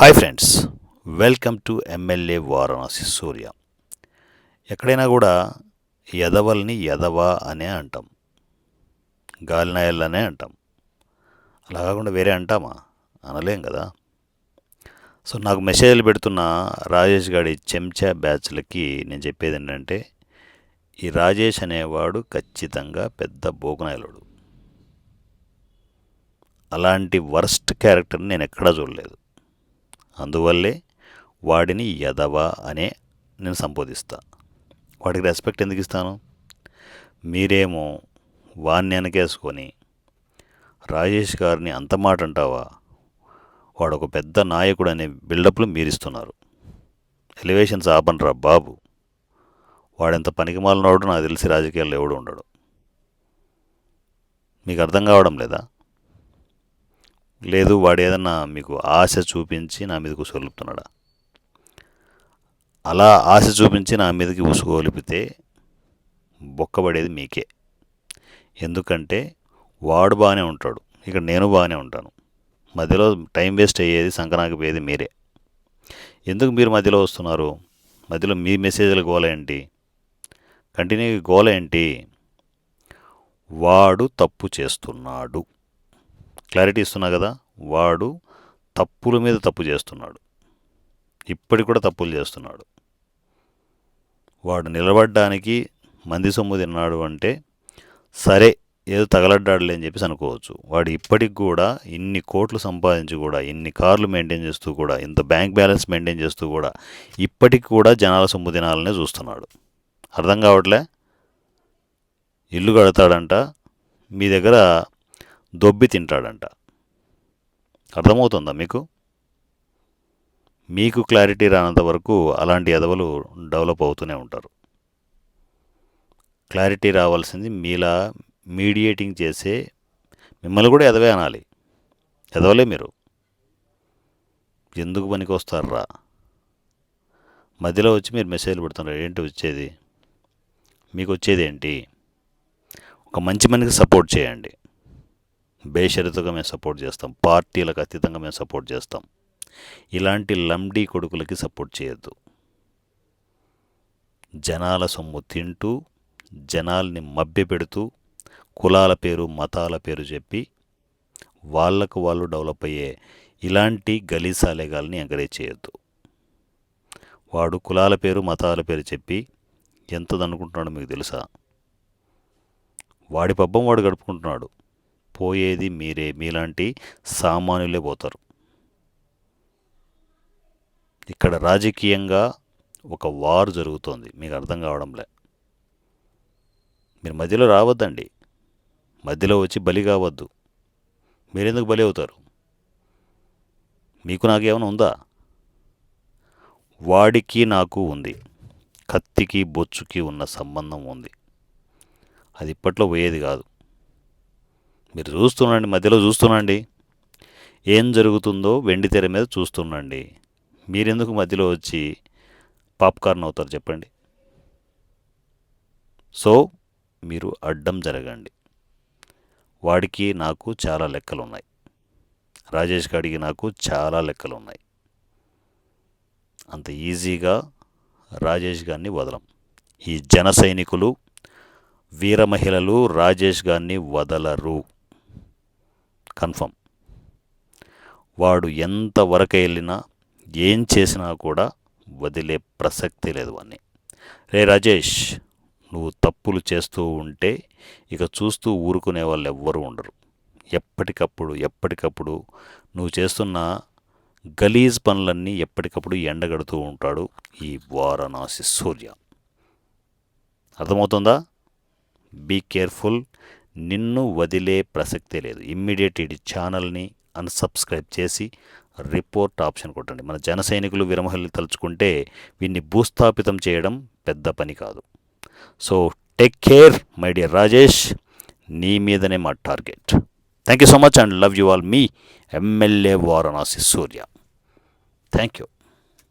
Hi friends welcome to MLA Varanasi Surya. ఎక్కడైనా కూడా ఎదవల్ని ఎదవ అనే అంటాం. గాలినాయల్లనే అంటాం. అలా కాకుండా వేరే అంటామా? అనలేం కదా? సో నాకు మెసేజ్లు పెడుతున్న రాజేష్ గారి చెంచా బ్యాచ్లకి నేను చెప్పేది ఏంటంటే ఈ రాజేష్ అనేవాడు ఖచ్చితంగా పెద్ద బోకునాయలుడు అలాంటి వర్స్ట్ క్యారెక్టర్ని నేను ఎక్కడా చూడలేదు. అందువల్లే వాడిని యదవ అనే నేను సంబోధిస్తా. వాడికి రెస్పెక్ట్ ఎందుకు ఇస్తాను? మీరేమో వాణ్ణి వెనకేసుకొని రాజేష్ గారిని అంత మాట అంటావా? వాడు ఒక పెద్ద నాయకుడు అనే బిల్డప్లు మీరిస్తున్నారు. ఎలివేషన్స్ ఆపనరా బాబు. వాడెంత పనికిమాలినోడు నాకు తెలిసి రాజకీయాల్లో ఎవడు ఉండడు. మీకు అర్థం కావడం లేదా? లేదు వాడు ఏదన్నా మీకు ఆశ చూపించి నా మీదకు ఉసుగొలుపుతున్నాడా? అలా ఆశ చూపించి నా మీదకి ఉసుగొలిపితే బొక్కబడేది మీకే. ఎందుకంటే వాడు బాగానే ఉంటాడు. ఇక్కడ నేను బాగానే ఉంటాను. మధ్యలో టైం వేస్ట్ అయ్యేది సంకనాకి పోయేది మీరే. ఎందుకు మీరు మధ్యలో వస్తున్నారు? మధ్యలో మీ మెసేజ్ల గోల ఏంటి? కంటిన్యూ గోల ఏంటి? వాడు తప్పు చేస్తున్నాడు. క్లారిటీ ఇస్తున్నా కదా వాడు తప్పుల మీద తప్పు చేస్తున్నాడు. ఇప్పటికి కూడా తప్పులు చేస్తున్నాడు. వాడు నిలబడ్డానికి మంది సొమ్ము తిన్నాడు అంటే సరే ఏదో తగలడ్డాడులే అని చెప్పేసి అనుకోవచ్చు. వాడు ఇప్పటికి కూడా ఇన్ని కోట్లు సంపాదించి కూడా ఇన్ని కార్లు మెయింటైన్ చేస్తూ కూడా ఇంత బ్యాంక్ బ్యాలెన్స్ మెయింటైన్ చేస్తూ కూడా ఇప్పటికి కూడా జనాల సొమ్ము తినాలనే చూస్తున్నాడు. అర్థం కావట్లే? ఇల్లు కడతాడంట మీ దగ్గర దొబ్బి తింటాడంట. అర్థమవుతుందా మీకు? మీకు క్లారిటీ రానంత వరకు అలాంటి ఎదవలు డెవలప్ అవుతూనే ఉంటారు. క్లారిటీ రావాల్సింది మీలా మీడియేటింగ్ చేసే మిమ్మల్ని కూడా ఎదవే అనాలి. ఎదవలే మీరు. ఎందుకు పనికి వస్తారా మధ్యలో వచ్చి మీరు మెసేజ్లు పెడుతున్నారు ఏంటి వచ్చేది? మీకు వచ్చేది ఏంటి? ఒక మంచి మనిషికి సపోర్ట్ చేయండి. బేషరతుగా మేము సపోర్ట్ చేస్తాం. పార్టీలకు అతీతంగా మేము సపోర్ట్ చేస్తాం. ఇలాంటి లంబీ కొడుకులకి సపోర్ట్ చేయొద్దు. జనాల సొమ్ము తింటూ జనాల్ని మభ్యపెడుతూ కులాల పేరు మతాల పేరు చెప్పి వాళ్ళకు వాళ్ళు డెవలప్ అయ్యే ఇలాంటి గలీసాలేగాల్ని ఎంకరేజ్ చేయొద్దు. వాడు కులాల పేరు మతాల పేరు చెప్పి ఎంతదనుకుంటున్నాడో మీకు తెలుసా? వాడి పబ్బం వాడు గడుపుకుంటున్నాడు. పోయేది మీరే. మీలాంటి సామాన్యులే పోతారు. ఇక్కడ రాజకీయంగా ఒక వార్ జరుగుతోంది. మీకు అర్థం కావడంలే. మీరు మధ్యలో రావద్దండి. మధ్యలో వచ్చి బలి కావద్దు. మీరెందుకు బలి అవుతారు? మీకు నాకేమైనా ఉందా? వాడికి నాకు ఉంది. కత్తికి బొచ్చుకి ఉన్న సంబంధం ఉంది. అది ఇప్పట్లో పోయేది కాదు. మీరు చూస్తుండండి మధ్యలో చూస్తుండండి. ఏం జరుగుతుందో వెండి తెర మీద చూస్తుండండి. మీరెందుకు మధ్యలో వచ్చి పాప్కార్న్ అవుతారు చెప్పండి. సో మీరు అడ్డం జరగండి. వాడికి నాకు చాలా లెక్కలు ఉన్నాయి రాజేష్ గారికి నాకు చాలా లెక్కలు ఉన్నాయి అంత ఈజీగా రాజేష్ గారిని వదలం. ఈ జన సైనికులు వీర మహిళలు రాజేష్ గారిని వదలరు. కన్ఫర్మ్. వాడు ఎంతవరకు వెళ్ళినా ఏం చేసినా కూడా వదిలే ప్రసక్తి లేదు అని రే రాజేష్ నువ్వు తప్పులు చేస్తూ ఉంటే ఇక చూస్తూ ఊరుకునే వాళ్ళు ఎవ్వరూ ఉండరు. ఎప్పటికప్పుడు ఎప్పటికప్పుడు నువ్వు చేస్తున్న గలీజ్ పనులన్నీ ఎప్పటికప్పుడు ఎండగడుతూ ఉంటాడు ఈ వారణాసి సూర్య. అర్థమవుతుందా? బీ కేర్ఫుల్ నిన్ను వదిలే ప్రసక్తే లేదు. ఇమ్మీడియట్ ఇది ఛానల్ని అన్సబ్స్క్రైబ్ చేసి రిపోర్ట్ ఆప్షన్ కొట్టండి. మన జన సైనికులు విరమహల్ని తలుచుకుంటే వీన్ని భూస్థాపితం చేయడం పెద్ద పని కాదు. So take care my dear Rajesh. నీ మీదనే మా target. Thank you so much and love you all. Me MLA Varanasi Surya. Thank you